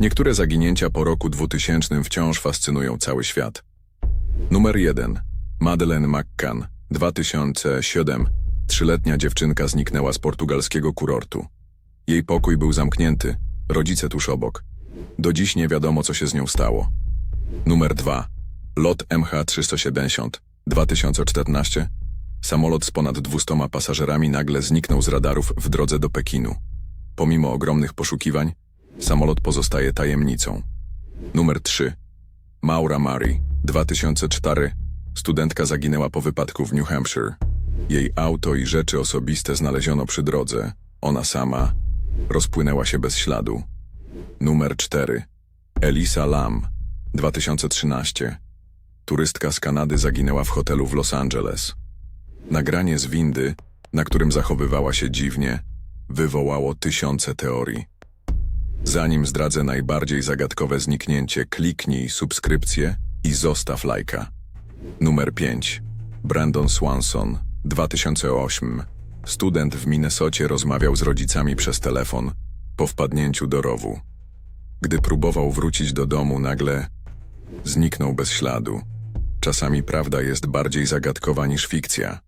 Niektóre zaginięcia po roku 2000 wciąż fascynują cały świat. Numer 1. Madeleine McCann, 2007. Trzyletnia dziewczynka zniknęła z portugalskiego kurortu. Jej pokój był zamknięty, rodzice tuż obok. Do dziś nie wiadomo, co się z nią stało. Numer 2. Lot MH370, 2014. Samolot z ponad 200 pasażerami nagle zniknął z radarów w drodze do Pekinu. Pomimo ogromnych poszukiwań, samolot pozostaje tajemnicą. Numer 3. Maura Murray, 2004. Studentka zaginęła po wypadku w New Hampshire. Jej auto i rzeczy osobiste znaleziono przy drodze. Ona sama rozpłynęła się bez śladu. Numer 4. Elisa Lam, 2013. Turystka z Kanady zaginęła w hotelu w Los Angeles. Nagranie z windy, na którym zachowywała się dziwnie, wywołało tysiące teorii. Zanim zdradzę najbardziej zagadkowe zniknięcie, kliknij subskrypcję i zostaw lajka. Numer 5. Brandon Swanson, 2008. Student w Minnesocie rozmawiał z rodzicami przez telefon po wpadnięciu do rowu. Gdy próbował wrócić do domu, nagle zniknął bez śladu. Czasami prawda jest bardziej zagadkowa niż fikcja.